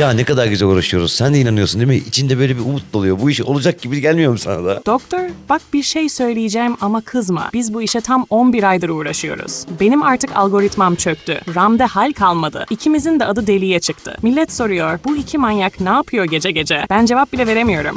Ya ne kadar güzel uğraşıyoruz. Sen de inanıyorsun değil mi? İçinde böyle bir umut doluyor. Bu iş olacak gibi gelmiyor mu sana da? Doktor, bak bir şey söyleyeceğim ama kızma. Biz bu işe tam 11 aydır uğraşıyoruz. Benim artık algoritmam çöktü. RAM'de hal kalmadı. İkimizin de adı deliye çıktı. Millet soruyor, bu iki manyak ne yapıyor gece gece? Ben cevap bile veremiyorum.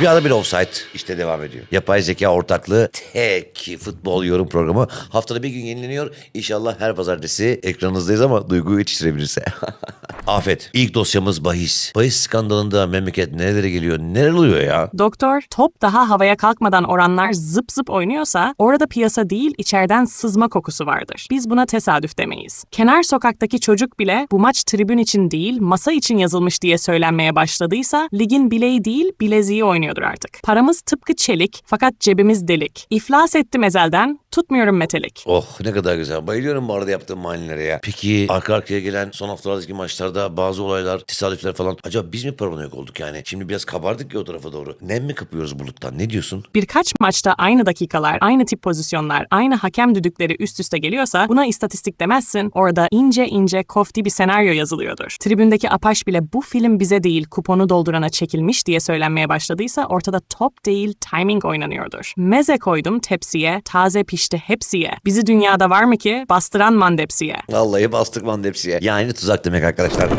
Rüyada bir offside işte devam ediyor. Yapay zeka ortaklığı tek futbol yorum programı haftada bir gün yenileniyor. İnşallah her pazartesi ekranınızdayız ama duyguyu yetiştirebilirse. Afet. İlk dosyamız bahis. Bahis skandalında memleket nerelere geliyor? Neler oluyor ya? Doktor, top daha havaya kalkmadan oranlar zıp zıp oynuyorsa orada piyasa değil içeriden sızma kokusu vardır. Biz buna tesadüf demeyiz. Kenar sokaktaki çocuk bile bu maç tribün için değil masa için yazılmış diye söylenmeye başladıysa ligin bileği değil bileziği oynuyordur artık. Paramız tıpkı çelik fakat cebimiz delik. İflas ettim ezelden, tutmuyorum metelik. Oh ne kadar güzel. Bayılıyorum bu arada yaptığım manilere ya. Peki arka arkaya gelen son haftalardaki maçlarda bazı olaylar, tesadüfler falan. Acaba biz mi paranoyak olduk yani? Şimdi biraz kabardık ya o tarafa doğru. Nem mi kapıyoruz buluttan? Ne diyorsun? Birkaç maçta aynı dakikalar, aynı tip pozisyonlar, aynı hakem düdükleri üst üste geliyorsa buna istatistik demezsin. Orada ince ince kofti bir senaryo yazılıyordur. Tribündeki Apaş bile bu film bize değil kuponu doldurana çekilmiş diye söylenmeye başladıysa ortada top değil timing oynanıyordur. Meze koydum tepsiye, taze pişti hepsiye. Bizi dünyada var mı ki bastıran mandepsiye. Vallahi bastık mandepsiye. Yani tuzak demek arkadaşlar.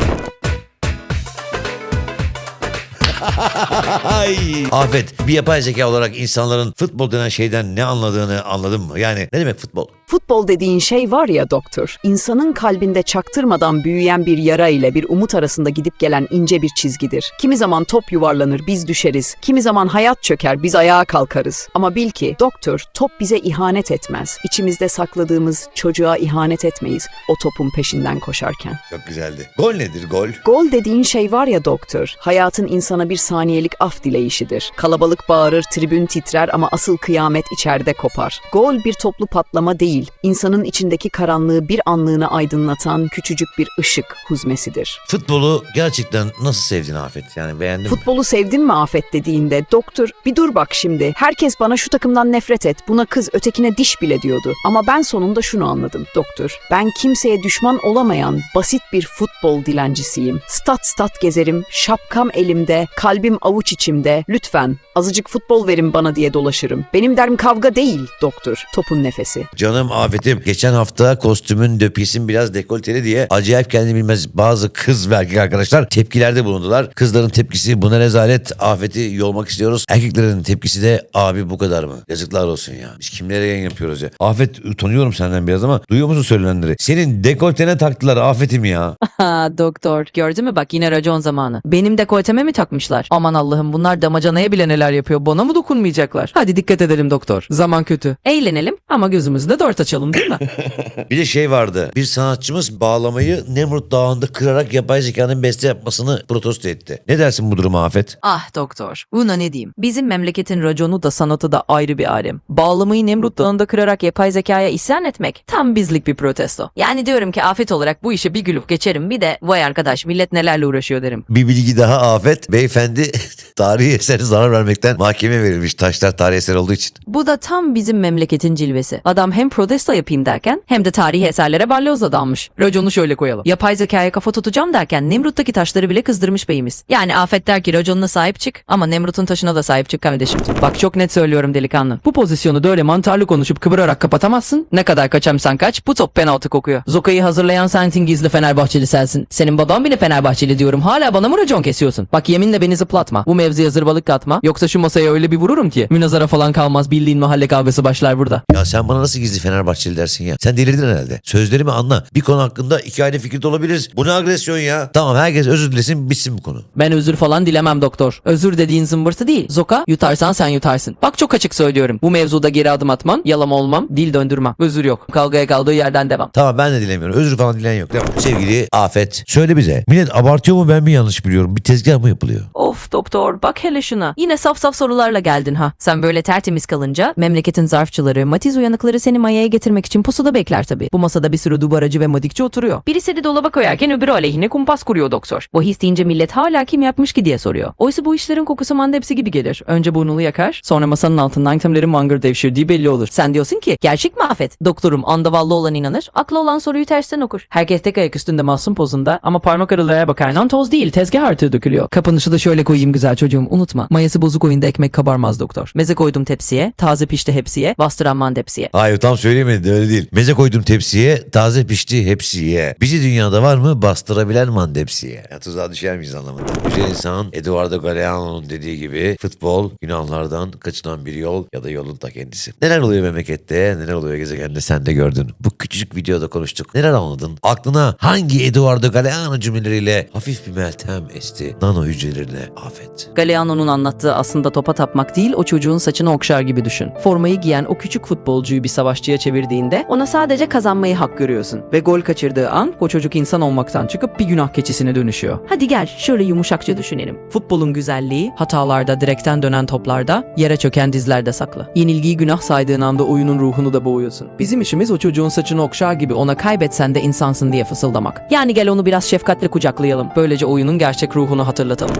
Afet, bir yapay zeka olarak insanların futbol denen şeyden ne anladığını anladın mı? Yani ne demek futbol? Futbol dediğin şey var ya doktor, insanın kalbinde çaktırmadan büyüyen bir yara ile bir umut arasında gidip gelen ince bir çizgidir. Kimi zaman top yuvarlanır, biz düşeriz. Kimi zaman hayat çöker, biz ayağa kalkarız. Ama bil ki doktor, top bize ihanet etmez. İçimizde sakladığımız çocuğa ihanet etmeyiz o topun peşinden koşarken. Çok güzeldi. Gol nedir gol? Gol dediğin şey var ya doktor, hayatın insana bir saniyelik af dileyişidir. Kalabalık bağırır, tribün titrer ama asıl kıyamet içeride kopar. Gol bir toplu patlama değil, insanın içindeki karanlığı bir anlığına aydınlatan küçücük bir ışık huzmesidir. Futbolu gerçekten nasıl sevdin Afet? Yani beğendin mi? Futbolu sevdin mi Afet dediğinde doktor bir dur bak şimdi herkes bana şu takımdan nefret et buna kız ötekine diş bile diyordu. Ama ben sonunda şunu anladım doktor. Ben kimseye düşman olamayan basit bir futbol dilencisiyim. Stat stat gezerim şapkam elimde kalbim avuç içimde lütfen azıcık futbol verin bana diye dolaşırım. Benim derdim kavga değil doktor topun nefesi. Canım Afet'im geçen hafta kostümün döpisin biraz dekolteli diye acayip kendini bilmez bazı kız ve erkek arkadaşlar tepkilerde bulundular. Kızların tepkisi buna rezalet Afet'i yolmak istiyoruz. Erkeklerin tepkisi de abi bu kadar mı? Yazıklar olsun ya. Biz kimlere yayın yapıyoruz ya. Afet utanıyorum senden biraz ama duyuyor musun söylenenleri? Senin dekoltene taktılar Afet'im ya. Doktor gördün mü bak yine racon zamanı. Benim dekolteme mi takmışlar? Aman Allah'ım bunlar damacanaya bile neler yapıyor. Bana mı dokunmayacaklar? Hadi dikkat edelim doktor. Zaman kötü. Eğlenelim ama gözümüzü de açalım değil mi? Bir de şey vardı. Bir sanatçımız bağlamayı Nemrut Dağı'nda kırarak yapay zekanın beste yapmasını protesto etti. Ne dersin bu duruma Afet? ah doktor. Buna ne diyeyim? Bizim memleketin raconu da sanatı da ayrı bir alem. Bağlamayı Nemrut Dağı'nda kırarak yapay zekaya isyan etmek tam bizlik bir protesto. Yani diyorum ki afet olarak bu işe bir gülüp geçerim bir de vay arkadaş millet nelerle uğraşıyor derim. Bir bilgi daha Afet. Beyefendi tarihi esere zarar vermekten mahkeme verilmiş. Taşlar tarihi eser olduğu için. Bu da tam bizim memleketin cilvesi. Adam hem protesto yapayım derken hem de tarihi eserlere balyozla dalmış. Raconu şöyle koyalım. Yapay zekaya kafa tutacağım derken Nemrut'taki taşları bile kızdırmış beyimiz. Yani Afet der ki raconuna sahip çık ama Nemrut'un taşına da sahip çık kardeşim. Bak çok net söylüyorum delikanlı. Bu pozisyonu da öyle mantarlı konuşup kıvırarak kapatamazsın. Ne kadar kaçamsan kaç bu top penaltı kokuyor. Zoka'yı hazırlayan sensin gizli Fenerbahçeli sensin. Senin baban bile Fenerbahçeli diyorum. Hala bana mı racon kesiyorsun? Bak yeminle beni zıplatma. Bu mevzuya zırvalık katma. Yoksa şu masaya öyle bir vururum ki. Münazara falan kalmaz. Bildiğin mahalle kavgası başlar burada. Ya sen bana nasıl gizli Fenerbahçeli dersin ya? Sen delirdin herhalde. Sözlerimi anla. Bir konu hakkında iki ayrı fikirde olabiliriz. Bu ne agresyon ya? Tamam herkes özür dilesin bitsin bu konu. Ben özür falan dilemem doktor. Özür dediğin zımbırtı değil. Zoka yutarsan sen yutarsın. Bak çok açık söylüyorum. Bu mevzuda geri adım atman, yalama olmam, dil döndürmem. Özür yok. Kavgaya kaldığı yerden devam. Tamam ben de dilemiyorum. Özür falan dileyen yok. Devam. Sevgili Afet. Söyle bize. Millet abartıyor mu ben mi yanlış biliyorum? Bir tezgah mı yapılıyor? Of doktor bak hele şuna. Yine saf saf sorularla geldin ha. Sen böyle tertemiz kalınca memleketin zarfçıları, matiz uyanıkları seni maya yemeğe getirmek için pusuda bekler tabii. Bu masada bir sürü dubaracı ve madikçi oturuyor. Birisi de dolaba koyarken öbürü aleyhine kumpas kuruyor doktor. Bu his deyince millet hala kim yapmış ki diye soruyor. Oysa bu işlerin kokusu mandepsi gibi gelir. Önce burnunu yakar, sonra masanın altından itemlerin mangır devşirdiği belli olur. Sen diyorsun ki gerçek mi afet? Doktorum andavallı olan inanır, aklı olan soruyu tersten okur. Herkes tek ayak üstünde masum pozunda ama parmak aralığa bakardan toz değil tezgah artığı dökülüyor. Kapanışı da şöyle koyayım güzel çocuğum unutma. Mayası bozuk oyunda ekmek kabarmaz doktor. Meze koydum tepsiye, taze pişti hepsiye, bastıran mandepsiye. Hayır tam söyleyemedi öyle değil. Meze koydum tepsiye, taze pişti hepsi ye. Bizi dünyada var mı bastırabilen mandepsiye. Ya tuzağa düşer miyiz anlamında. Güzel insan Eduardo Galeano'nun dediği gibi futbol günahlardan kaçınan bir yol ya da yolun ta kendisi. Neler oluyor memlekette, neler oluyor gezegende sen de gördün. Bu küçücük videoda konuştuk. Neler anladın? Aklına hangi Eduardo Galeano cümleleriyle hafif bir meltem esti? Nano hücrelerine afet. Galeano'nun anlattığı aslında topa tapmak değil o çocuğun saçını okşar gibi düşün. Formayı giyen o küçük futbolcuyu bir savaşçıya çevirdiğinde ona sadece kazanmayı hak görüyorsun. Ve gol kaçırdığı an o çocuk insan olmaktan çıkıp bir günah keçisine dönüşüyor. Hadi gel şöyle yumuşakça düşünelim. Futbolun güzelliği hatalarda, direkten dönen toplarda, yere çöken dizlerde saklı. Yenilgiyi günah saydığın anda oyunun ruhunu da boğuyorsun. Bizim işimiz o çocuğun saçını okşar gibi ona kaybetsen de insansın diye fısıldamak. Yani gel onu biraz şefkatle kucaklayalım. Böylece oyunun gerçek ruhunu hatırlatalım.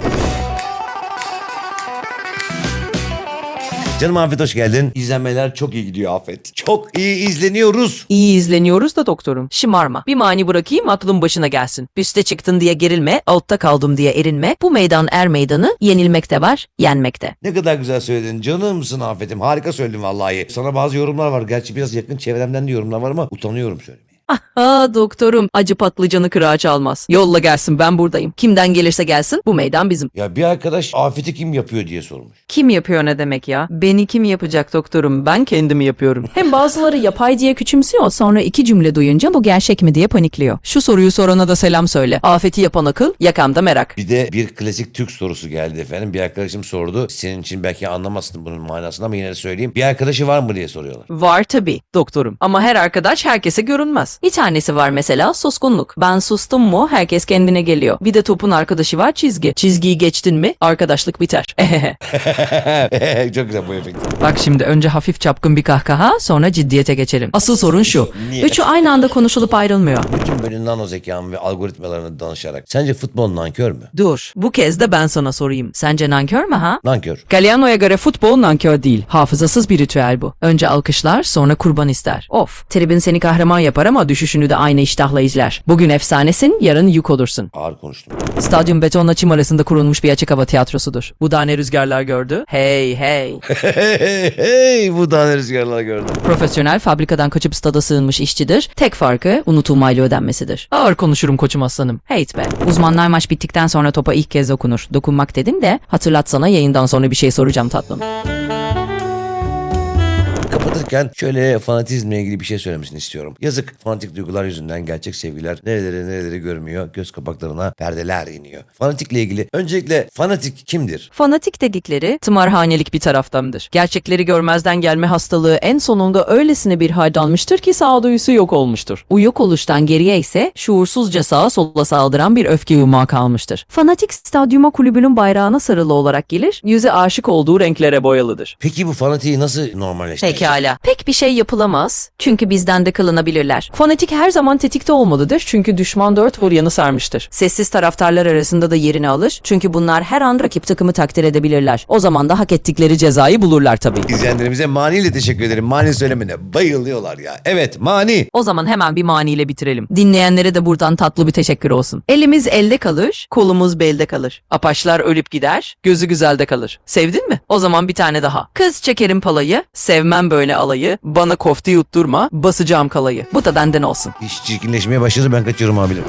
Canım Afet hoş geldin. İzlenmeler çok iyi gidiyor Afet. Çok iyi izleniyoruz. İyi izleniyoruz da doktorum. Şımarma. Bir mani bırakayım aklın başına gelsin. Üste çıktın diye gerilme, altta kaldım diye erinme. Bu meydan er meydanı yenilmek de var, yenmek de. Ne kadar güzel söyledin. Canımsın Afet'im. Harika söyledin vallahi. Sana bazı yorumlar var. Gerçi biraz yakın çevremden de yorumlar var ama utanıyorum söylemeye. Aa doktorum acı patlıcanı kırağa çalmaz. Yolla gelsin ben buradayım. Kimden gelirse gelsin bu meydan bizim. Ya bir arkadaş Afet'i kim yapıyor diye sormuş. Kim yapıyor ne demek ya? Beni kim yapacak doktorum? Ben kendimi yapıyorum. Hem bazıları yapay diye küçümsüyor sonra iki cümle duyunca bu gerçek mi diye panikliyor. Şu soruyu sorana da selam söyle. Afeti yapan akıl, yakamda merak. Bir de bir klasik Türk sorusu geldi efendim. Bir arkadaşım sordu. Senin için belki anlamazsın bunun manasını ama yine de söyleyeyim. Bir arkadaşı var mı diye soruyorlar. Var tabii doktorum. Ama her arkadaş herkese görünmez. Bir tanesi var mesela suskunluk. Ben sustum mu herkes kendine geliyor. Bir de topun arkadaşı var çizgi. Çizgiyi geçtin mi arkadaşlık biter. Çok güzel bu efekt. Bak şimdi önce hafif çapkın bir kahkaha sonra ciddiyete geçelim. Asıl sorun şu. Niye? Üçü aynı anda konuşulup ayrılmıyor. Bütün böyle nano zekam ve algoritmalarını danışarak. Sence futbol nankör mü? Dur. Bu kez de ben sana sorayım. Sence nankör mü ha? Nankör. Galliano'ya göre futbol nankör değil. Hafızasız bir ritüel bu. Önce alkışlar sonra kurban ister. Of. Tribün seni kahraman yapar ama düşüşünü de aynı iştahla izler. Bugün efsanesin yarın yük olursun. Ağır konuştum. Stadyum betonla çim arasında kurulmuş bir açık hava tiyatrosudur. Bu da ne rüzgarlar gördü? Hey hey. hey hey bu daha ne rüzgarlar gördüm. Profesyonel fabrikadan kaçıp stada sığınmış işçidir. Tek farkı unutulmayla ödenmesidir. Ağır konuşurum koçum aslanım. Hate be. Uzmanlar maç bittikten sonra topa ilk kez dokunur. Dokunmak dedim de hatırlatsana yayından sonra bir şey soracağım tatlım. Kapatırken şöyle fanatizmle ilgili bir şey söylemesini istiyorum. Yazık fanatik duygular yüzünden gerçek sevgiler nereleri nereleri görmüyor. Göz kapaklarına perdeler iniyor. Fanatikle ilgili öncelikle fanatik kimdir? Fanatik dedikleri tımarhanelik bir taraftandır. Gerçekleri görmezden gelme hastalığı en sonunda öylesine bir hal almıştır ki sağduyusu yok olmuştur. Bu yok oluştan geriye ise şuursuzca sağa sola saldıran bir öfke yumağı kalmıştır. Fanatik stadyuma kulübünün bayrağına sarılı olarak gelir, yüzü aşık olduğu renklere boyalıdır. Peki bu fanatiği nasıl normalleştirecek? Pekala. Pek bir şey yapılamaz. Çünkü bizden de kılınabilirler. Fanatik her zaman tetikte olmalıdır. Çünkü düşman dört vur yanı sarmıştır. Sessiz taraftarlar arasında da yerini alır. Çünkü bunlar her an rakip takımı takdir edebilirler. O zaman da hak ettikleri cezayı bulurlar tabii. İzleyenlerimize Mani ile teşekkür ederim. Mani söylemene bayılıyorlar ya. Evet Mani. O zaman hemen bir maniyle bitirelim. Dinleyenlere de buradan tatlı bir teşekkür olsun. Elimiz elde kalır, kolumuz belde kalır. Apaçlar ölüp gider, gözü güzelde kalır. Sevdin mi? O zaman bir tane daha. Kız çekerim palayı, sevmem böyle alayı, bana kofte yutturma, basacağım kalayı. Bu da benden olsun. İş çirkinleşmeye başladı ben kaçıyorum abilerim.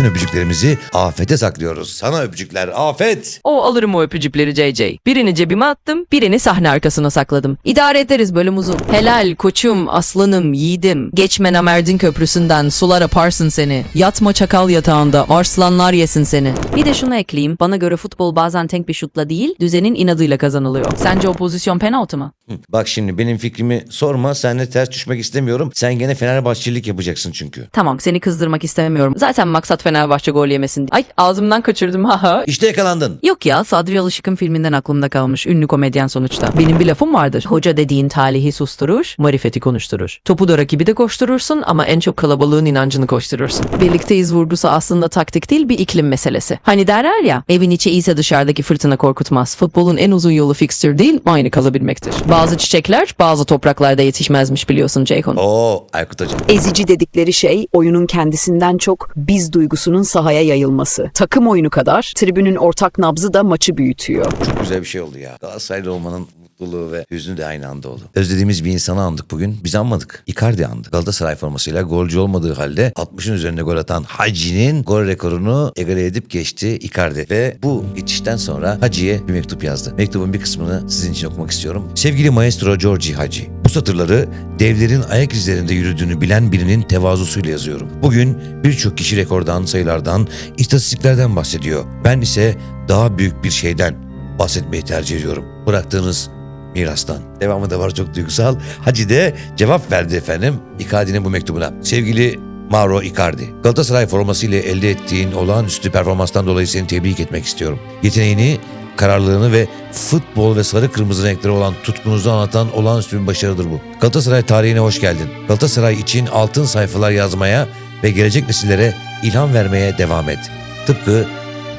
Bütün öpücüklerimizi afete saklıyoruz. Sana öpücükler afet. O alırım o öpücükleri JJ. Birini cebime attım, birini sahne arkasına sakladım. İdare ederiz bölüm uzun. Helal koçum, aslanım, yiğidim. Geçme Namerdin köprüsünden sular aparsın seni. Yatma çakal yatağında, arslanlar yesin seni. Bir de şunu ekleyeyim. Bana göre futbol bazen tek bir şutla değil, düzenin inadıyla kazanılıyor. Sence o pozisyon penaltı mı? Bak şimdi benim fikrimi sorma. Seninle ters düşmek istemiyorum. Sen gene Fenerbahçelilik yapacaksın çünkü. Tamam seni kızdırmak istemiyorum. Zaten maksat Fenerbahçe gol yemesin. Ay ağzımdan kaçırdım ha. İşte yakalandın. Yok ya Sadri Alışık'ın filminden aklımda kalmış. Ünlü komedyen sonuçta. Benim bir lafım vardır. Hoca dediğin talihi susturur, marifeti konuşturur. Topu da rakibi de koşturursun ama en çok kalabalığın inancını koşturursun. Birlikteyiz vurgusu aslında taktik değil bir iklim meselesi. Hani derler ya evin içi iyiyse dışarıdaki fırtına korkutmaz. Futbolun en uzun yolu fixture değil aynı kalabilmektir. Bazı çiçekler bazı topraklarda yetişmezmiş biliyorsun Ceyhun. Oo Aykut Hocam. Ezici dedikleri şey oyunun kendisinden çok biz duygusunun sahaya yayılması. Takım oyunu kadar tribünün ortak nabzı da maçı büyütüyor. Çok güzel bir şey oldu ya. Galatasaraylı olmanın mutluluğu ve hüznü de aynı anda oldu. Özlediğimiz bir insanı andık bugün. Biz anmadık. Icardi andı. Galatasaray formasıyla golcü olmadığı halde 60'ın üzerinde gol atan Hacı'nin gol rekorunu egale edip geçti Icardi. Ve bu geçişten sonra Hacı'ya bir mektup yazdı. Mektubun bir kısmını sizin için okumak istiyorum. Sevgili maestro Giorgi Hacı. Bu satırları devlerin ayak izlerinde yürüdüğünü bilen birinin tevazusuyla yazıyorum. Bugün birçok kişi rekordan, sayılardan, istatistiklerden bahsediyor. Ben ise daha büyük bir şeyden bahsetmeyi tercih ediyorum. Bıraktığınız mirastan. Devamı da var çok duygusal. Hacı de cevap verdi efendim Icardi'nin bu mektubuna. Sevgili Mauro Icardi, Galatasaray formasıyla elde ettiğin olağanüstü performanstan dolayı seni tebrik etmek istiyorum. Yeteneğini, kararlılığını ve futbol ve sarı kırmızı renkleri olan tutkunuzu anlatan olağanüstü bir başarıdır bu. Galatasaray tarihine hoş geldin. Galatasaray için altın sayfalar yazmaya ve gelecek nesillere ilham vermeye devam et. Tıpkı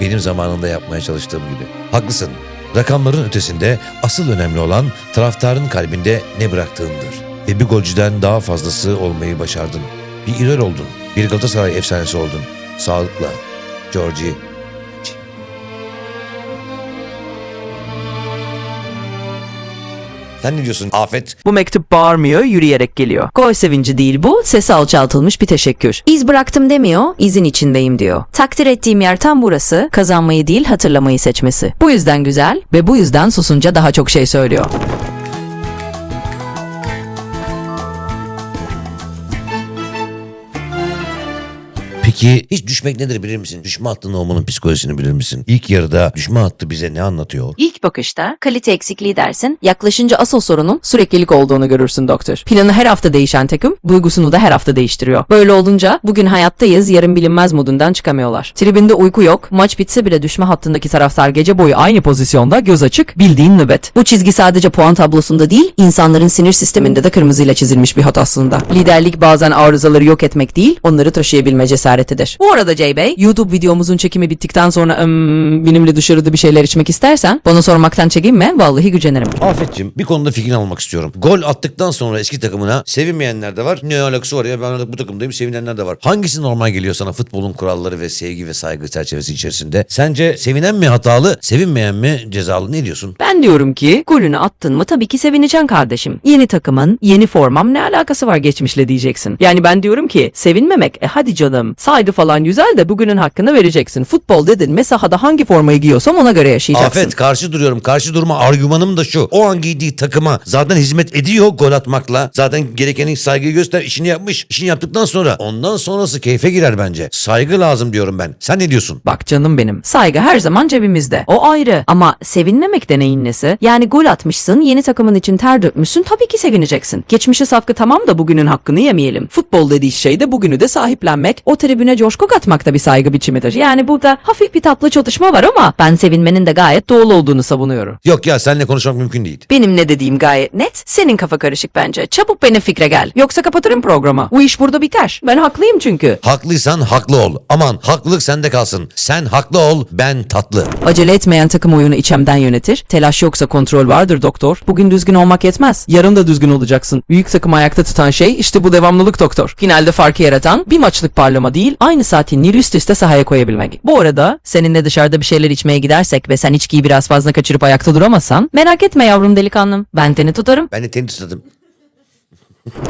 benim zamanında yapmaya çalıştığım gibi. Haklısın. Rakamların ötesinde asıl önemli olan taraftarın kalbinde ne bıraktığındır. Ve bir golcüden daha fazlası olmayı başardın. Bir idol oldun. Bir Galatasaray efsanesi oldun. Sağlıkla. Georgie. Sen ne diyorsun Afet? Bu mektup bağırmıyor, yürüyerek geliyor. Gol sevinci değil bu, sesi alçaltılmış bir teşekkür. İz bıraktım demiyor, izin içindeyim diyor. Takdir ettiğim yer tam burası, kazanmayı değil hatırlamayı seçmesi. Bu yüzden güzel ve bu yüzden susunca daha çok şey söylüyor. Peki hiç düşmek nedir bilir misin? Düşme hattının olmanın psikolojisini bilir misin? İlk yarıda düşme hattı bize ne anlatıyor? İlk bakışta kalite eksikliği dersin, yaklaşınca asıl sorunun süreklilik olduğunu görürsün doktor. Planı her hafta değişen takım, duygusunu da her hafta değiştiriyor. Böyle olunca bugün hayattayız, yarın bilinmez modundan çıkamıyorlar. Tribünde uyku yok, maç bitse bile düşme hattındaki taraftar gece boyu aynı pozisyonda göz açık, bildiğin nöbet. Bu çizgi sadece puan tablosunda değil, insanların sinir sisteminde de kırmızıyla çizilmiş bir hat aslında. Liderlik bazen arızaları yok etmek değil, onları taşıyabilme cesaretidir. Bu arada Jay Bey, YouTube videomuzun çekimi bittikten sonra ım, benimle dışarıda bir şeyler içmek istersen bana sormaktan çekinme, vallahi gücenirim. Afet'cim bir konuda fikrini almak istiyorum. Gol attıktan sonra eski takımına sevinmeyenler de var. Ne alakası var ya ben artık bu takımdayım sevinenler de var. Hangisi normal geliyor sana futbolun kuralları ve sevgi ve saygı çerçevesi içerisinde? Sence sevinen mi hatalı, sevinmeyen mi cezalı? Ne diyorsun? Ben diyorum ki golünü attın mı tabii ki sevineceksin kardeşim. Yeni takımın, yeni formam ne alakası var geçmişle diyeceksin. Yani ben diyorum ki sevinmemek e hadi canım saygı falan güzel de bugünün hakkını vereceksin. Futbol dedin mi sahada hangi formayı giyiyorsam ona göre yaşayacaksın. Afet karşı duruyorum. Karşı durma argümanım da şu. O an giydiği takıma zaten hizmet ediyor gol atmakla. Zaten gerekenin saygıyı göster. işini yapmış. İşini yaptıktan sonra ondan sonrası keyfe girer bence. Saygı lazım diyorum ben. Sen ne diyorsun? Bak canım benim. Saygı her zaman cebimizde. O ayrı. Ama sevinmemek de neyin nesi? Yani gol atmışsın, yeni takımın için ter dökmüşsün, tabii ki sevineceksin. Geçmişe safkı tamam da bugünün hakkını yemeyelim. Futbol dediği şey de bugünü de sahiplenmek, o tribüne coşku katmak da bir saygı biçimidir. Yani burada hafif bir tatlı çatışma var ama ben sevinmenin de gayet doğal olduğunu savunuyorum. Yok ya seninle konuşmak mümkün değil. Benim ne dediğim gayet net. Senin kafa karışık bence. Çabuk benim fikre gel. Yoksa kapatırım programı. Bu iş burada biter. Ben haklıyım çünkü. Haklıysan haklı ol. Aman haklılık sende kalsın. Sen haklı ol, ben tatlı. Acele etmeyen takım oyunu içemden yönetir. Telaş yoksa kontrol vardır doktor. Bugün düzgün olmak yetmez. Yarın da düzgün olacaksın. Büyük takım ayakta tutan şey işte bu devamlılık doktor. Finalde farkı yaratan bir maçlık parlama değil, aynı saatini üst üste sahaya koyabilmek. Bu arada seninle dışarıda bir şeyler içmeye gidersek ve sen içkiyi biraz fazla kaçırıp ayakta duramazsan merak etme yavrum delikanlım. Ben seni tutarım. Ben de teni tutadım.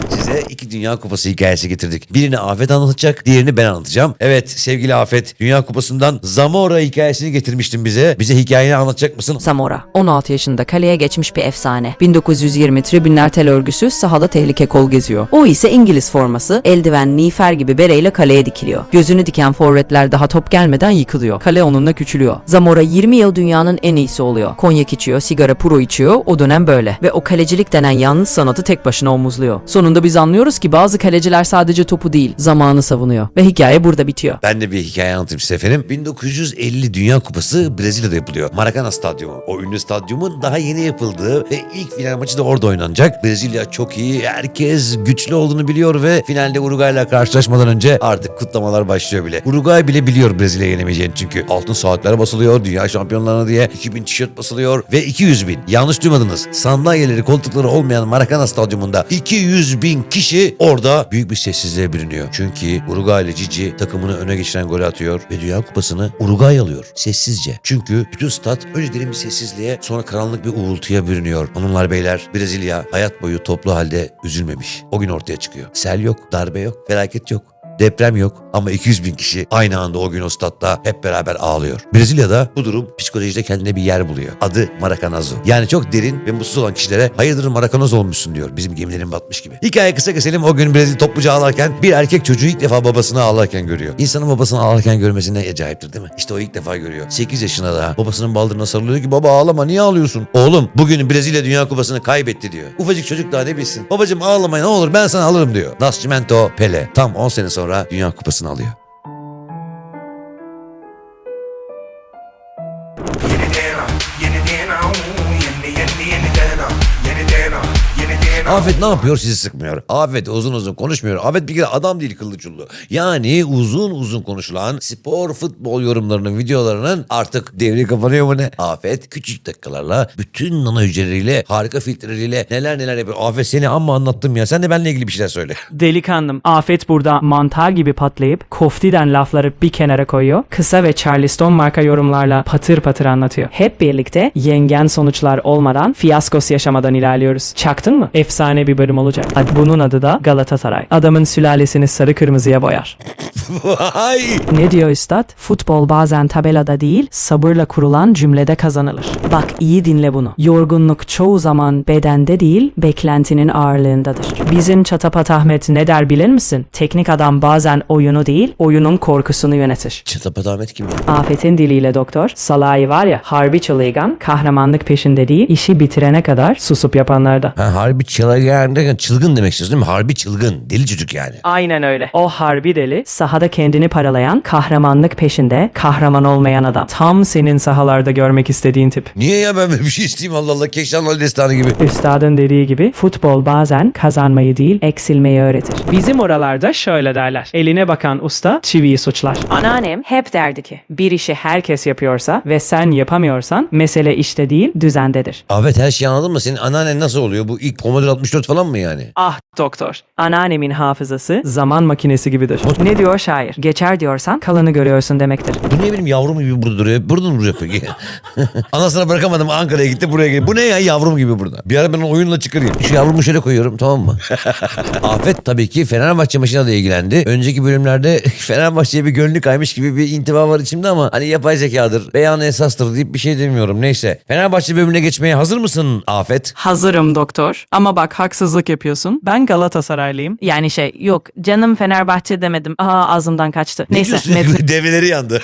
Size iki Dünya Kupası hikayesi getirdik. Birini Afet anlatacak, diğerini ben anlatacağım. Evet sevgili Afet, Dünya Kupası'ndan Zamora hikayesini getirmiştin bize. Bize hikayeni anlatacak mısın? Zamora 16 yaşında kaleye geçmiş bir efsane. 1920 tribünler tel örgüsü sahada tehlike kol geziyor. O ise İngiliz forması, eldiven, nifer gibi bereyle kaleye dikiliyor. Gözünü diken forvetler daha top gelmeden yıkılıyor. Kale onunla küçülüyor. Zamora 20 yıl dünyanın en iyisi oluyor. Konyak içiyor, sigara puro içiyor. O dönem böyle. Ve o kalecilik denen yalnız sanatı tek başına omuzluyor. Sonunda biz anlıyoruz ki bazı kaleciler sadece topu değil, zamanı savunuyor. Ve hikaye burada bitiyor. Ben de bir hikaye anlatayım size efendim. 1950 Dünya Kupası Brezilya'da yapılıyor. Maracana Stadyumu. O ünlü stadyumun daha yeni yapıldığı ve ilk final maçı da orada oynanacak. Brezilya çok iyi. Herkes güçlü olduğunu biliyor ve finalde Uruguay'la karşılaşmadan önce artık kutlamalar başlıyor bile. Uruguay bile biliyor Brezilya yenemeyeceğini çünkü. Altın saatler basılıyor. Dünya şampiyonlarına diye 2000 tişört basılıyor ve 200 bin. Yanlış duymadınız. Sandalyeleri koltukları olmayan Maracana Stadyumunda 200 bin kişi orada büyük bir sessizliğe bürünüyor. Çünkü Uruguaylı Cici takımını öne geçiren golü atıyor ve Dünya Kupası'nı Uruguay alıyor. Sessizce. Çünkü bütün stat önce derin bir sessizliğe sonra karanlık bir uğultuya bürünüyor. Hanımlar beyler Brezilya hayat boyu toplu halde üzülmemiş. O gün ortaya çıkıyor. Sel yok, darbe yok, felaket yok. Deprem yok ama 200 bin kişi aynı anda o gün o statta hep beraber ağlıyor. Brezilya'da bu durum psikolojide kendine bir yer buluyor. Adı Maracanazo. Yani çok derin ve mutsuz olan kişilere hayırdır Maracanazo olmuşsun diyor. Bizim gemilerin batmış gibi. Hikaye kısa keselim o gün Brezilya topluca ağlarken bir erkek çocuğu ilk defa babasını ağlarken görüyor. İnsanın babasını ağlarken görmesi ne acayiptir değil mi? İşte o ilk defa görüyor. 8 yaşına da babasının baldırına sarılıyor ki baba ağlama niye ağlıyorsun? Oğlum bugün Brezilya Dünya Kupası'nı kaybetti diyor. Ufacık çocuk daha ne bilsin. Babacım ağlama ne olur ben sana alırım diyor. Nascimento Pele. Tam 10 sene sonra Dünya Kupası'nı alıyor. Afet ne yapıyor sizi sıkmıyor. Afet uzun uzun konuşmuyor. Afet bir kere adam değil kıllı çullu. Yani uzun uzun konuşulan spor futbol yorumlarının videolarının artık devri kapanıyor mu ne? Afet küçük dakikalarla bütün nano hücreleriyle harika filtreleriyle neler neler yapıyor. Afet seni amma anlattım ya. Sen de benimle ilgili bir şeyler söyle. Delikanlım, Afet burada mantar gibi patlayıp koftiden lafları bir kenara koyuyor. Kısa ve Charleston marka yorumlarla patır patır anlatıyor. Hep birlikte yengen sonuçlar olmadan fiyaskos yaşamadan ilerliyoruz. Çaktın mı? Efsane bir bölüm olacak. Hadi bunun adı da Galatasaray. Adamın sülalesini sarı kırmızıya boyar. Vay! Ne diyor üstad? Futbol bazen tabelada değil, sabırla kurulan cümlede kazanılır. Bak iyi dinle bunu. Yorgunluk çoğu zaman bedende değil, beklentinin ağırlığındadır. Bizim Çatapat Ahmet ne der bilir misin? Teknik adam bazen oyunu değil, oyunun korkusunu yönetir. Çıtapat Ahmet kim ya? Afet'in diliyle doktor, Salahi var ya, harbi çalıygan, kahramanlık peşinde değil, işi bitirene kadar susup yapanlarda. Ha, harbi çılgın, derken çılgın demek istiyorsun değil mi? Harbi çılgın. Deli çocuk yani. Aynen öyle. O harbi deli, sahada kendini paralayan, kahramanlık peşinde, kahraman olmayan adam. Tam senin sahalarda görmek istediğin tip. Niye ya ben böyle bir şey isteyeyim Allah Allah. Keşan Ali Destanı gibi. Üstadın dediği gibi futbol bazen kazanmayı değil eksilmeyi öğretir. Bizim oralarda şöyle derler. Eline bakan usta çiviyi suçlar. Anneannem hep derdi ki bir işi herkes yapıyorsa ve sen yapamıyorsan mesele işte değil düzendedir. Ahmet her şeyi anladın mı? Senin anneannen nasıl oluyor? Bu ilk Commodore 64 falan mı yani? Ah doktor. Anneannemin hafızası zaman makinesi gibidir. Ne diyor şair? Geçer diyorsan kalanı görüyorsun demektir. Bu ne benim yavrum gibi burada duruyor? Burada mı duruyor peki? Anasına bırakamadım Ankara'ya gitti buraya geldi. Bu ne ya yavrum gibi burada? Bir ara ben oyunla çıkarayım. Şu yavrumu şöyle koyuyorum tamam mı? Afet tabii ki Fenerbahçe maçına da ilgilendi. Önceki bölümlerde Fenerbahçe'ye bir gönlü kaymış gibi bir intiba var içimde ama hani yapay zekadır, beyanı esastır deyip bir şey demiyorum. Neyse. Fenerbahçe bölümüne geçmeye hazır mısın Afet? Hazırım doktor. Ama bak haksızlık yapıyorsun. Ben Galatasaraylıyım. Yani şey yok canım Fenerbahçe demedim. Aa ağzımdan kaçtı. Ne Neyse diyorsun? Develeri yandı.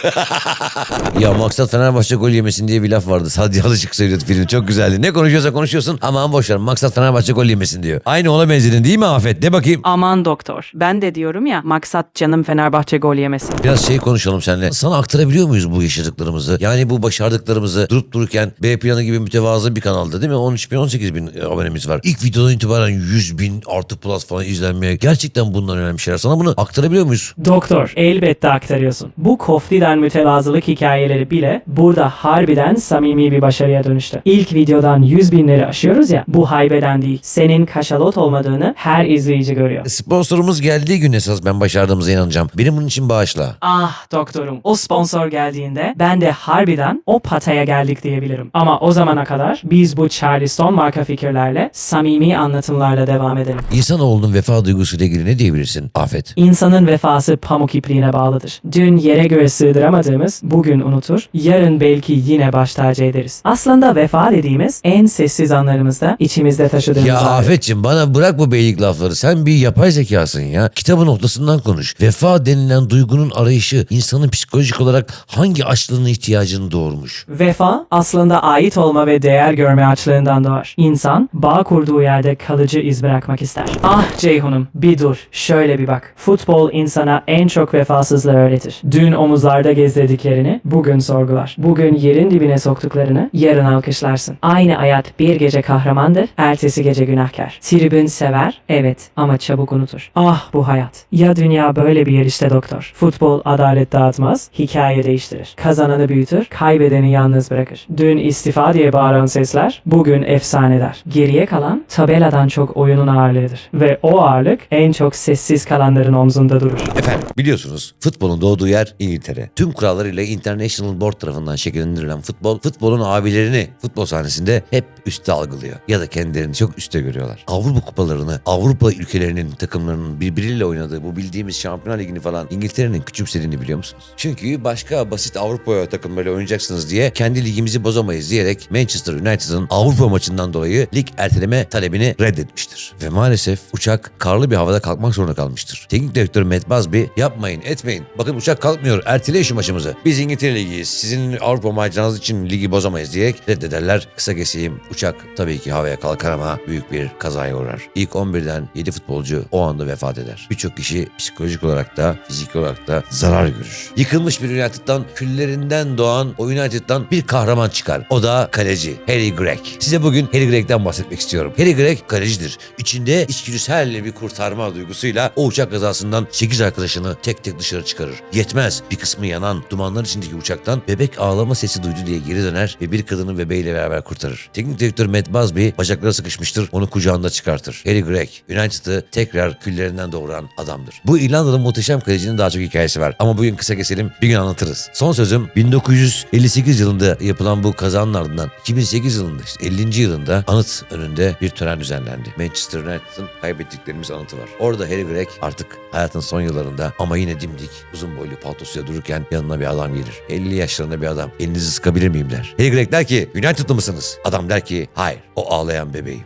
ya maksat Fenerbahçe gol yemesin diye bir laf vardı. Sadece alışık söylüyordu film. Çok güzeldi. Ne konuşuyorsa konuşuyorsun ama boş ver. Maksat Fenerbahçe gol yemesin diyor. Aynı ona benzedin değil mi Afet? De bakayım. Aman doktor. Ben de diyorum ya maksat canım Fenerbahçe gol yemesin. Biraz şey konuşalım seninle. Sana aktarabiliyor muyuz bu yaşadıklarımızı? Yani bu başardıklarımızı durup dururken B planı gibi mütevazı bir kanalda değil mi? 13 bin 18 bin abonemiz var. İlk videodan itibaren 100 bin artı plus falan izlenmeye. Gerçekten bundan önemli şeyler. Sana bunu aktarabiliyor muyuz? Doktor elbette aktarıyorsun. Bu koftiden mütevazılık hikayeleri bile burada harbiden samimi bir başarıya dönüştü. İlk videodan 100 binleri aşıyoruz ya bu haybeden değil. Senin kaşalot olmadığını her izleyici görüyor. Sponsorumuz geldiği gün esas ben başardığımıza inanacağım. Benim bunun için bağışla. Ah doktorum o sponsor geldiğinde ben de harbiden o pataya geldik diyebilirim. Ama o zamana kadar biz bu Charleston marka fikirlerle samimi Anlatımlarla devam edelim. İnsanoğlunun vefa duygusuyla ilgili ne diyebilirsin Afet? İnsanın vefası pamuk ipliğine bağlıdır. Dün yere göğe sığdıramadığımız bugün unutur, yarın belki yine baş tacı ederiz. Aslında vefa dediğimiz en sessiz anlarımızda içimizde taşıdığımız Ya ağrı. Afet'cim bana bırak bu beylik lafları. Sen bir yapay zekasın ya. Kitabın ortasından konuş. Vefa denilen duygunun arayışı insanın psikolojik olarak hangi açlığının ihtiyacını doğurmuş? Vefa aslında ait olma ve değer görme açlığından doğar. İnsan bağ kurduğu yerde kalıcı iz bırakmak ister. Ah Ceyhun'um bir dur şöyle bir bak. Futbol insana en çok vefasızlığı öğretir. Dün omuzlarda gezdirdiklerini bugün sorgular. Bugün yerin dibine soktuklarını yarın alkışlarsın. Aynı hayat bir gece kahramandır, ertesi gece günahkar. Tribün sever, evet ama çabuk unutur. Ah bu hayat. Ya dünya böyle bir yer işte doktor. Futbol adalet dağıtmaz, hikaye değiştirir. Kazananı büyütür, kaybedeni yalnız bırakır. Dün istifa diye bağıran sesler, bugün efsaneler. Geriye kalan tabeladan çok oyunun ağırlığıdır. Ve o ağırlık en çok sessiz kalanların omzunda durur. Efendim biliyorsunuz futbolun doğduğu yer İngiltere. Tüm kurallarıyla International Board tarafından şekillendirilen futbol, futbolun abilerini futbol sahnesinde hep üstte algılıyor. Ya da kendilerini çok üstte görüyorlar. Avrupa kupalarını, Avrupa ülkelerinin takımlarının birbiriyle oynadığı bu bildiğimiz Şampiyonlar Ligi'ni falan İngiltere'nin küçümsediğini biliyor musunuz? Çünkü başka basit Avrupa takımlarıyla oynayacaksınız diye kendi ligimizi bozamayız diyerek Manchester United'ın Avrupa maçından dolayı lig erteleme talebini reddetmiştir. Ve maalesef uçak karlı bir havada kalkmak zorunda kalmıştır. Teknik direktör Matt Busby yapmayın etmeyin. Bakın uçak kalkmıyor erteleyin şu maçımızı. Biz İngiltere Ligi'yiz. Sizin Avrupa maceranız için ligi bozamayız diyerek reddederler. Kısa keseyim uçak tabii ki havaya kalkar ama büyük bir kazaya uğrar. İlk 11'den 7 futbolcu o anda vefat eder. Birçok kişi psikolojik olarak da fizik olarak da zarar görür. Yıkılmış bir United'dan küllerinden doğan o United'dan bir kahraman çıkar. O da kaleci Harry Gregg. Size bugün Harry Gregg'den bahsetmek istiyorum. Harry Gregg kalecidir. İçinde içgüdüsel bir kurtarma duygusuyla o uçak kazasından 8 arkadaşını tek tek dışarı çıkarır. Yetmez bir kısmı yanan dumanlar içindeki uçaktan bebek ağlama sesi duydu diye geri döner ve bir kadını bebeğiyle beraber kurtarır. Teknik direktör Matt Busby bacakları sıkışmıştır onu kucağında çıkartır. Harry Gregg United'ı tekrar küllerinden doğuran adamdır. Bu İrlandalı muhteşem kalecinin daha çok hikayesi var ama bugün kısa keselim bir gün anlatırız. Son sözüm 1958 yılında yapılan bu kazanın ardından 2008 yılında işte 50. yılında anıt önünde bir tören düzenlendi. Manchester United'ın kaybettiklerimiz anıtı var. Orada Harry Gregg artık hayatın son yıllarında ama yine dimdik uzun boylu paltosuyla dururken yanına bir adam gelir. 50 yaşlarında bir adam. Elinizi sıkabilir miyim der. Harry Gregg der ki United'lı mısınız? Adam der ki hayır o ağlayan bebeğim.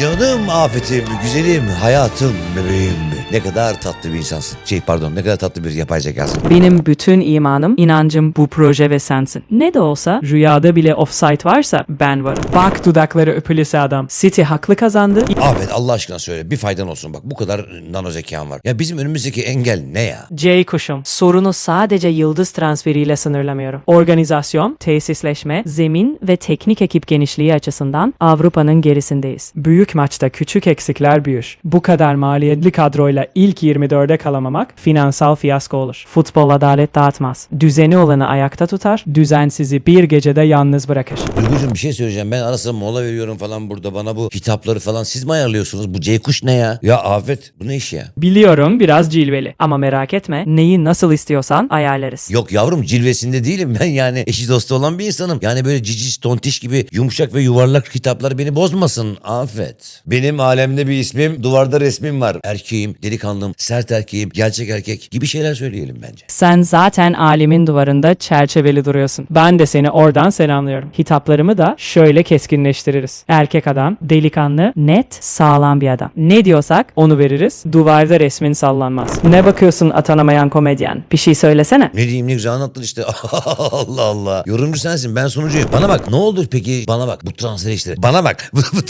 Canım afetim, güzelim, hayatım, bebeğim. Ne kadar tatlı bir insansın. Şey pardon ne kadar tatlı bir yapay zekasın. Benim bütün imanım, inancım bu proje ve sensin. Ne de olsa rüyada bile offside varsa ben varım. Bak dudakları öpülese adam. City haklı kazandı. Afet Allah aşkına söyle bir faydan olsun bak bu kadar nano zekan var. Ya bizim önümüzdeki engel ne ya? J kuşum. Sorunu sadece yıldız transferiyle sınırlamıyorum. Organizasyon, tesisleşme, zemin ve teknik ekip genişliği açısından Avrupa'nın gerisindeyiz. Büyük maçta küçük eksikler büyür. Bu kadar maliyetli kadroyla ilk 24'e kalamamak finansal fiyasko olur. Futbol adalet dağıtmaz. Düzeni olanı ayakta tutar, düzensizi bir gecede yalnız bırakır. Duygucuğum bir şey söyleyeceğim. Ben arasında mola veriyorum falan burada. Bana bu kitapları falan siz mi ayarlıyorsunuz? Bu Ceykuş ne ya? Ya Afet bu ne iş ya? Biliyorum biraz cilveli ama merak etme neyi nasıl istiyorsan ayarlarız. Yok yavrum cilvesinde değilim ben yani eşi dostu olan bir insanım. Yani böyle cici tontiş gibi yumuşak ve yuvarlak kitaplar beni bozmasın Afet. Benim alemde bir ismim duvarda resmim var. Erkeğim, delikanlım, sert erkeğim, gerçek erkek gibi şeyler söyleyelim bence. Sen zaten alimin duvarında çerçeveli duruyorsun. Ben de seni oradan selamlıyorum. Hitaplarımı da şöyle keskinleştiririz. Erkek adam, delikanlı, net, sağlam bir adam. Ne diyorsak onu veririz. Duvarda resmin sallanmaz. Ne bakıyorsun atanamayan komedyen? Bir şey söylesene. Ne diyeyim ne güzel anlattın işte. Allah Allah. Yorumcu sensin ben sunucuyum. Bana bak ne oldu peki? Bana bak bu transfer işleri. Bana bak. Bu, bu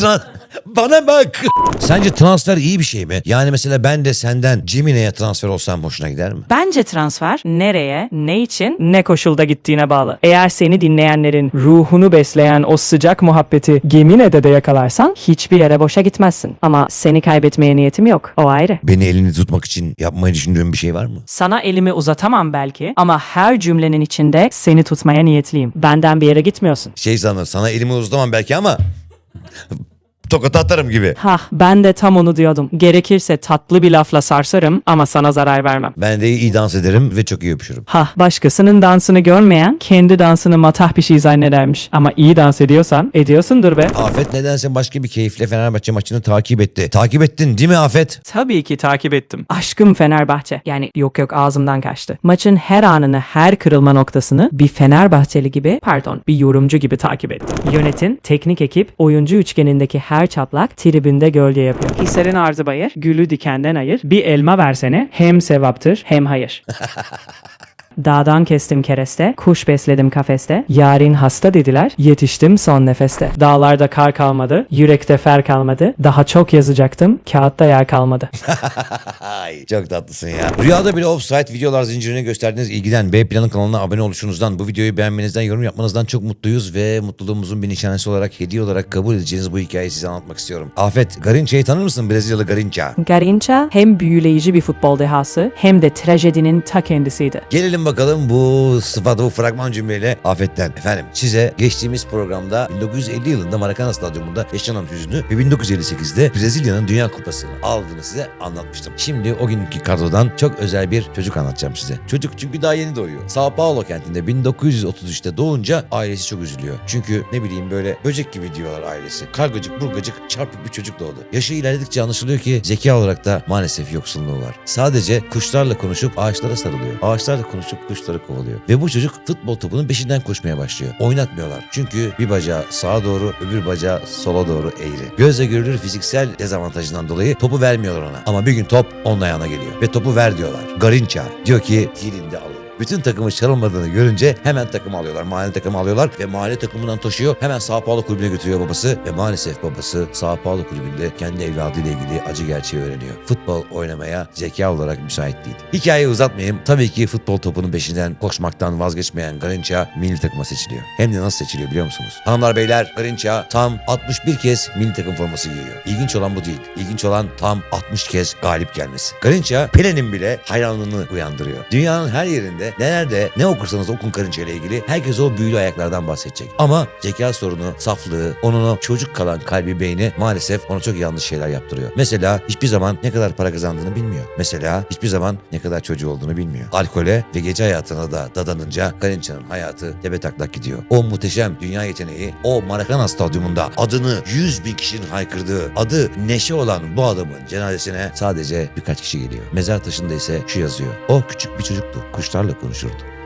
Bana bak. Sence transfer iyi bir şey mi? Yani mesela ben de senden Cemine'ye transfer olsam hoşuna gider mi? Bence transfer nereye, ne için, ne koşulda gittiğine bağlı. Eğer seni dinleyenlerin ruhunu besleyen o sıcak muhabbeti Gemine'de de yakalarsan hiçbir yere boşa gitmezsin. Ama seni kaybetmeye niyetim yok. O ayrı. Beni elini tutmak için yapmayı düşündüğün bir şey var mı? Sana elimi uzatamam belki ama her cümlenin içinde seni tutmaya niyetliyim. Benden bir yere gitmiyorsun. Şey sanırım sana elimi uzatamam belki ama tokat atarım gibi. Hah ben de tam onu diyordum. Gerekirse tatlı bir lafla sarsarım ama sana zarar vermem. Ben de iyi dans ederim ve çok iyi öpüşürüm. Hah başkasının dansını görmeyen kendi dansını matah bir şey zannedermiş. Ama iyi dans ediyorsan ediyorsundur be. Afet nedense başka bir keyifle Fenerbahçe maçını takip etti. Takip ettin değil mi Afet? Tabii ki takip ettim. Aşkım Fenerbahçe. Yani yok yok ağzımdan kaçtı. Maçın her anını, her kırılma noktasını bir Fenerbahçeli gibi, pardon bir yorumcu gibi takip ettim. Yönetim, teknik ekip, oyuncu üçgenindeki her çatlak tribünde gölge yapıyor. Hislerin arzı bayır, gülü dikenden ayır. Bir elma versene hem sevaptır hem hayır. Dağdan kestim kereste, kuş besledim kafeste, yarin hasta dediler, yetiştim son nefeste. Dağlarda kar kalmadı, yürekte fer kalmadı, daha çok yazacaktım, kağıtta yer kalmadı. Ay çok tatlısın ya. Rüyada bile offside videolar zincirine gösterdiğiniz ilgiden B Plan'ın kanalına abone oluşunuzdan, bu videoyu beğenmenizden, yorum yapmanızdan çok mutluyuz ve mutluluğumuzun bir nişanesi olarak, hediye olarak kabul edeceğiniz bu hikayeyi size anlatmak istiyorum. Afet, Garinça'yı tanır mısın? Brezilyalı Garinça. Garinca hem büyüleyici bir futbol dehası hem de trajedinin ta kendisiydi. Gelelim bakalım bu sıfat bu fragman cümleyle Afet'ten. Efendim size geçtiğimiz programda 1950 yılında Maracanã Stadyumunda yaşanan hüznü ve 1958'de Brezilya'nın Dünya Kupası'nı aldığını size anlatmıştım. Şimdi o günkü kadrodan çok özel bir çocuk anlatacağım size. Çocuk çünkü daha yeni doğuyor. Sao Paulo kentinde 1933'te doğunca ailesi çok üzülüyor. Çünkü ne bileyim böyle böcek gibi diyorlar ailesi. Kargacık burgacık çarpık bir çocuk doğdu. Yaşı ilerledikçe anlaşılıyor ki zeka olarak da maalesef yoksunluğu var. Sadece kuşlarla konuşup ağaçlara sarılıyor. Ağaçlarla konuşup kuşları kovalıyor. Ve bu çocuk futbol topunun peşinden koşmaya başlıyor. Oynatmıyorlar. Çünkü bir bacağı sağa doğru öbür bacağı sola doğru eğri. Gözle görülür fiziksel dezavantajından dolayı topu vermiyorlar ona. Ama bir gün top onun ayağına geliyor. Ve topu ver diyorlar. Garinça diyor ki dilinde alın. Bütün takımı çalınmadığını görünce hemen takımı alıyorlar. Mahalle takımı alıyorlar ve mahalle takımından taşıyor. Hemen Sao Paulo kulübüne götürüyor babası ve maalesef babası Sao Paulo kulübünde kendi evladıyla ilgili acı gerçeği öğreniyor. Futbol oynamaya zeka olarak müsait değil. Hikayeyi uzatmayayım. Tabii ki futbol topunun peşinden koşmaktan vazgeçmeyen Garinça milli takıma seçiliyor. Hem de nasıl seçiliyor biliyor musunuz? Hanımlar beyler Garinça tam 61 kez milli takım forması giyiyor. İlginç olan bu değil. İlginç olan tam 60 kez galip gelmesi. Garinça Pele'nin bile hayranlığını uyandırıyor. Dünyanın her yerinde nerede ne okursanız okun Karınca ile ilgili herkes o büyülü ayaklardan bahsedecek. Ama zeka sorunu, saflığı, onun o çocuk kalan kalbi beyni maalesef ona çok yanlış şeyler yaptırıyor. Mesela hiçbir zaman ne kadar para kazandığını bilmiyor. Mesela hiçbir zaman ne kadar çocuğu olduğunu bilmiyor. Alkole ve gece hayatına da dadanınca Karınça'nın hayatı tepe taklak gidiyor. O muhteşem dünya yeteneği o Maracanã stadyumunda adını 100 bin kişinin haykırdığı adı neşe olan bu adamın cenazesine sadece birkaç kişi geliyor. Mezar taşında ise şu yazıyor. O küçük bir çocuktu. Kuşlarla konuşurdu.